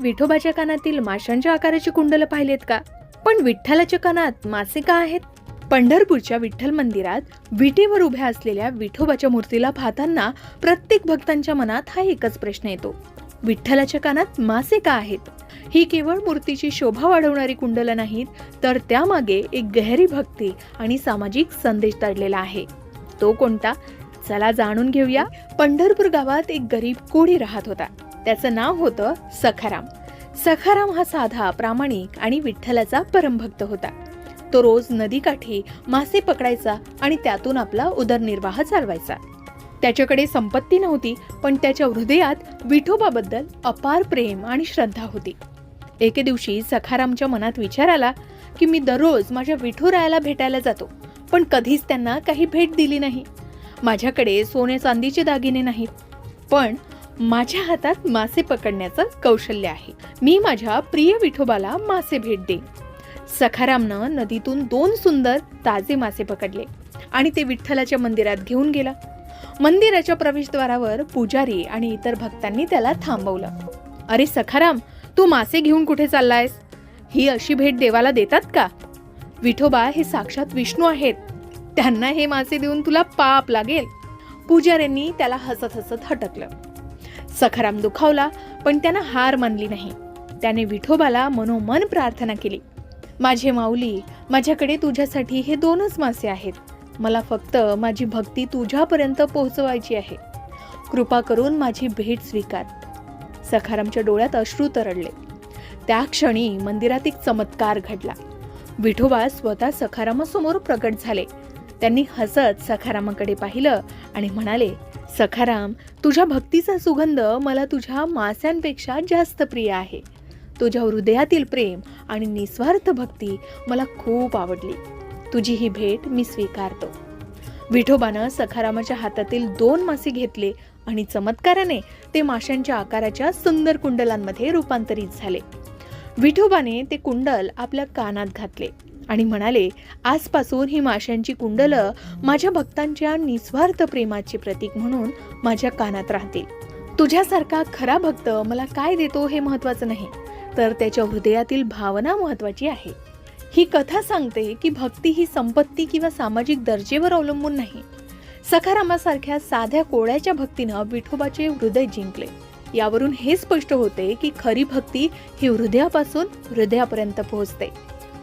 विठोबाच्या कानातील माशांच्या आकाराची कुंडलं पाहिलेत का? पण विठ्ठलाच्या कानात मासे का आहेत? पंढरपूरच्या विठ्ठल मंदिरात विटेवर उभ्या असलेल्या विठोबाच्या मूर्तीला पाहताना प्रत्येक भक्तांच्या मनात हा एकच प्रश्न येतो. विठ्ठलाच्या कानात मासे का आहेत? ही केवळ मूर्तीची शोभा वाढवणारी कुंडलं नाहीत तर त्यामागे एक गहरी भक्ती आणि सामाजिक संदेश दडलेला आहे. तो कोणता? चला जाणून घेऊया. पंढरपूर गावात एक गरीब कोळी राहत होता. त्याचं नाव होतं सखाराम. सखाराम हा साधा प्रामाणिक आणि विठ्ठलाचा परमभक्त होता. तो रोज नदीकाठी मासे पकडायचा आणि त्यातून आपला उदरनिर्वाह चालवायचा. त्याच्याकडे संपत्ती नव्हती पण त्याच्या हृदयात विठोबाबद्दल अपार प्रेम आणि श्रद्धा होती. एके दिवशी सखारामच्या मनात विचार आला की मी दररोज माझ्या विठुरायाला भेटायला जातो पण कधीच त्यांना काही भेट दिली नाही. माझ्याकडे सोने चांदीचे दागिने नाहीत. पण माझ्या हातात मासे पकडण्याचं कौशल्य आहे. मी माझ्या प्रिय विठोबाला मासे भेट देईन. सखारामनं नदीतून दोन सुंदर ताजे मासे पकडले आणि ते विठ्ठलाच्या मंदिरात घेऊन गेला. मंदिराच्या प्रवेशद्वारावर पुजारी आणि इतर भक्तांनी त्याला थांबवलं. अरे सखाराम तू मासे घेऊन कुठे चाललायस? ही अशी भेट देवाला देतात का? विठोबा हे साक्षात विष्णू आहेत. त्यांना हे मासे देऊन तुला पाप लागेल. पुजाऱ्यांनी त्याला हसत हसत हटकलं. सखाराम दुखावला पण त्यानं हार मानली नाही. त्याने विठोबाला मनोमन प्रार्थना केली. माझे माऊली माझ्याकडे तुझ्यासाठी हे दोनच मासे आहेत. मला फक्त माझी भक्ती तुझ्यापर्यंत पोहोचवायची आहे. कृपा करून माझी भेट स्वीकार. सखारामच्या डोळ्यात अश्रू तरळले. त्या क्षणी मंदिरात एक चमत्कार घडला. विठोबा स्वतः सखारामासमोर प्रकट झाले. त्यांनी हसत सखारामाकडे पाहिलं आणि म्हणाले सखाराम तुझ्या भक्तीचा सुगंध मला तुझ्या मास्यांपेक्षा जास्त प्रिय आहे. तुझ्या हृदयातील प्रेम आणि निस्वार्थ भक्ती मला खूप आवडली. तुझी ही भेट मी स्वीकारतो. विठोबानं सखारामाच्या हातातील दोन मासे घेतले आणि चमत्काराने ते माशांच्या आकाराच्या सुंदर कुंडलांमध्ये रूपांतरित झाले. विठोबाने ते कुंडल आपल्या कानात घातले. आणि म्हणाले आजपासून ही माशांची कुंडलं माझ्या भक्तांच्या निस्वार्थ प्रेमाचे प्रतीक म्हणून माझ्या कानात राहतील. तुझ्यासारखा खरा भक्त मला काय देतो हे महत्वाचं नाही तर त्याच्या हृदयातील भावना महत्वाची आहे. ही कथा सांगते की भक्ती ही संपत्ती किंवा सामाजिक दर्जेवर अवलंबून नाही. सखारामासारख्या साध्या कोळ्याच्या भक्तीनं विठोबाचे हृदय जिंकले. यावरून हे स्पष्ट होते की खरी भक्ती ही हृदयापासून हृदयापर्यंत पोहोचते.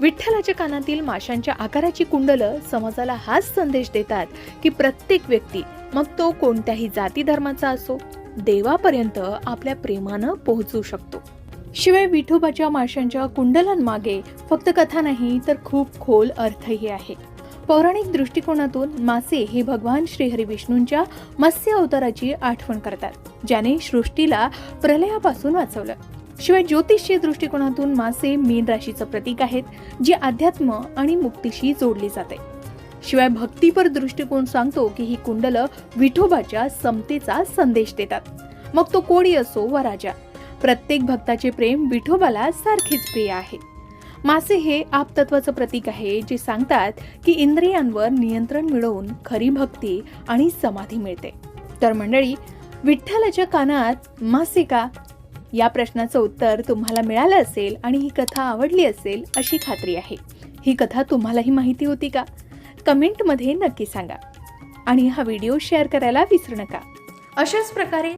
विठ्ठलाच्या कानातील माशांच्या आकाराची कुंडलं समाजाला हाच संदेश देतात की प्रत्येक व्यक्ती मग तो कोणत्याही जाती धर्माचा असो देवापर्यंत आपल्या प्रेमानं पोहोचू शकतो. शिवाय विठोबाच्या माशांच्या कुंडलांमागे फक्त कथा नाही तर खूप खोल अर्थही आहे. पौराणिक दृष्टिकोनातून मासे हे भगवान श्रीहरी विष्णूंच्या मत्स्य अवताराची आठवण करतात ज्याने सृष्टीला प्रलयापासून वाचवलं. शिवाय ज्योतिषीय दृष्टिकोनातून मासे मीन राशीचं प्रतीक आहेत जे अध्यात्म आणि मुक्तीशी जोडली जाते. शिवाय भक्तीपर दृष्टिकोन सांगतो की ही कुंडलं विठोबाच्या समतेचा संदेश देतात. मग तो कोडी असो वा राजा प्रत्येक भक्ताचे प्रेम विठोबाला सारखेच प्रिय आहे. मासे हे आपतत्वाचं प्रतीक आहे जे सांगतात की इंद्रियांवर नियंत्रण मिळवून खरी भक्ती आणि समाधी मिळते. तर मंडळी विठ्ठलाच्या कानात मासे का? या प्रश्नाचं उत्तर तुम्हाला मिळालं असेल आणि ही कथा आवडली असेल अशी खात्री आहे. ही कथा तुम्हालाही माहिती होती का? कमेंटमध्ये नक्की सांगा. आणि हा व्हिडिओ शेअर करायला विसरू नका. अशाच प्रकारे